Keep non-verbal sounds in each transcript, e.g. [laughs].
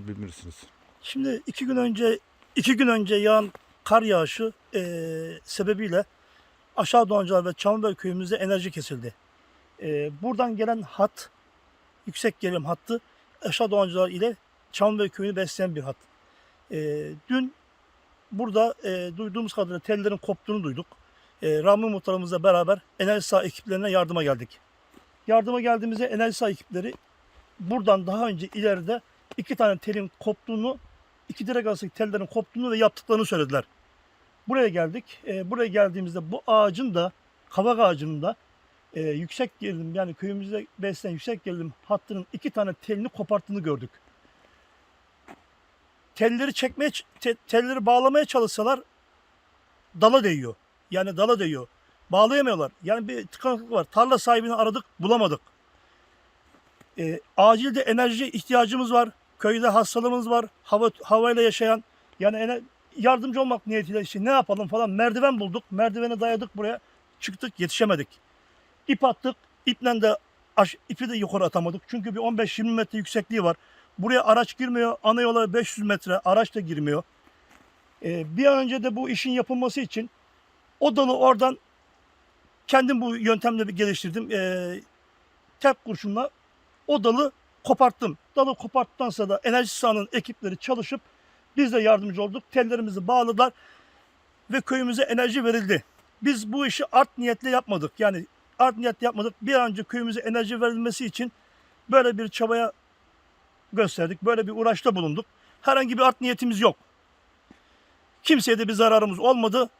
bilmirsiniz. Şimdi iki gün önce iki gün önce yağan kar yağışı eee, sebebiyle Aşağı Doğancılar ve Çamlıbel köyümüzde enerji kesildi. Eee, buradan gelen hat, yüksek gerilim hattı Aşağı Doğancılar ile Çamlıbel köyünü besleyen bir hat. Eee, dün burada eee, duyduğumuz kadarıyla tellerin koptuğunu duyduk. Eee Rahmi Muhtarımızla beraber enerji saha ekiplerine yardıma geldik. Yardıma geldiğimizde enerji saha ekipleri buradan daha önce ileride iki tane telin koptuğunu, iki direk arasındaki tellerin koptuğunu ve yaptıklarını söylediler. Buraya geldik. Ee, buraya geldiğimizde bu ağacın da, kavak ağacının da e, yüksek gerilim yani köyümüzde beslenen yüksek gerilim hattının iki tane telini koparttığını gördük. Telleri çekmeye, te- telleri bağlamaya çalışsalar dala değiyor. Yani dala değiyor. Bağlayamıyorlar. Yani bir tıkanıklık var. Tarla sahibini aradık, bulamadık. E, acilde enerji ihtiyacımız var. Köyde hastalığımız var. Hava havayla yaşayan yani yardımcı olmak niyetiyle işte ne yapalım falan merdiven bulduk. Merdivene dayadık buraya. Çıktık yetişemedik. İp attık. İple de aş- ipi de yukarı atamadık. Çünkü bir 15-20 metre yüksekliği var. Buraya araç girmiyor. Ana yola 500 metre araç da girmiyor. E, bir an önce de bu işin yapılması için o dalı oradan kendim bu yöntemle bir geliştirdim. E, tek kurşunla o dalı koparttım. Dalı koparttıktan da enerji sahanın ekipleri çalışıp biz de yardımcı olduk. Tellerimizi bağladılar ve köyümüze enerji verildi. Biz bu işi art niyetle yapmadık. Yani art niyetle yapmadık. Bir an önce köyümüze enerji verilmesi için böyle bir çabaya gösterdik. Böyle bir uğraşta bulunduk. Herhangi bir art niyetimiz yok. Kimseye de bir zararımız olmadı.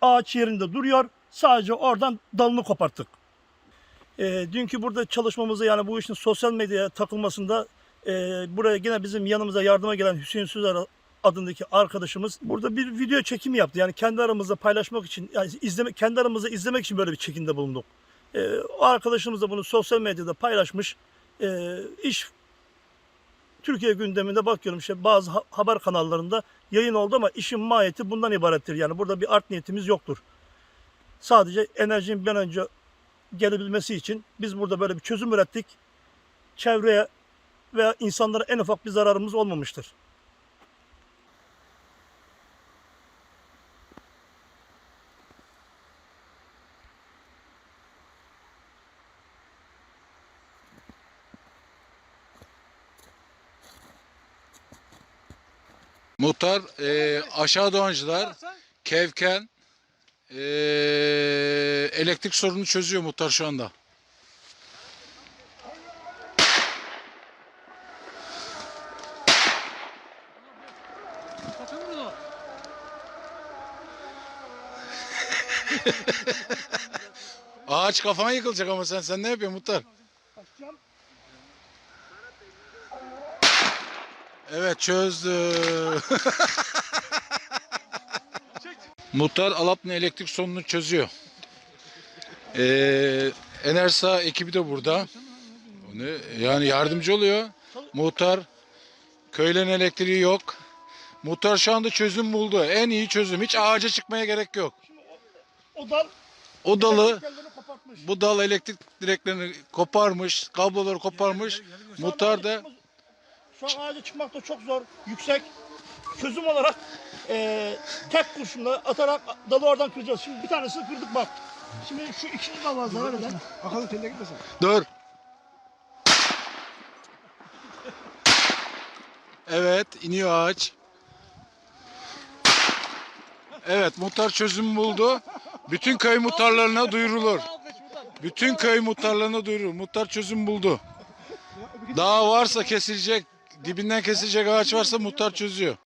Ağaç yerinde duruyor. Sadece oradan dalını koparttık. E, dünkü burada çalışmamızda yani bu işin sosyal medyaya takılmasında e, buraya yine bizim yanımıza yardıma gelen Hüseyin Süzer adındaki arkadaşımız burada bir video çekimi yaptı. Yani kendi aramızda paylaşmak için, yani izleme, kendi aramızda izlemek için böyle bir çekimde bulunduk. E, o arkadaşımız da bunu sosyal medyada paylaşmış. E, iş Türkiye gündeminde bakıyorum işte bazı ha- haber kanallarında yayın oldu ama işin mahiyeti bundan ibarettir. Yani burada bir art niyetimiz yoktur. Sadece enerjinin bir an önce gelebilmesi için biz burada böyle bir çözüm ürettik. Çevreye veya insanlara en ufak bir zararımız olmamıştır. Muhtar e, aşağı doğancılar Kevken e, elektrik sorununu çözüyor muhtar şu anda. Ağaç kafana yıkılacak ama sen sen ne yapıyorsun muhtar? Evet çözdü. [laughs] Muhtar Alaplı elektrik sorununu çözüyor. Ee, Enersa ekibi de burada. Ne? Yani yardımcı oluyor. Muhtar köylerin elektriği yok. Muhtar şu anda çözüm buldu. En iyi çözüm. Hiç ağaca çıkmaya gerek yok. O dal O dalı bu dal elektrik direklerini koparmış, kabloları koparmış. Muhtar da Şu an ağaca çıkmak da çok zor, yüksek. Çözüm olarak eee tek kurşunla atarak dalı oradan kıracağız. Şimdi bir tanesini kırdık bak. Şimdi şu ikinci dal var zarar eden. Bakalım telle gitmesin. Dur. Evet, iniyor ağaç. Evet, muhtar çözüm buldu. Bütün köy muhtarlarına duyurulur. Bütün köy muhtarlarına duyurulur. Muhtar çözüm buldu. Daha varsa kesilecek, dibinden kesilecek ağaç varsa muhtar çözüyor.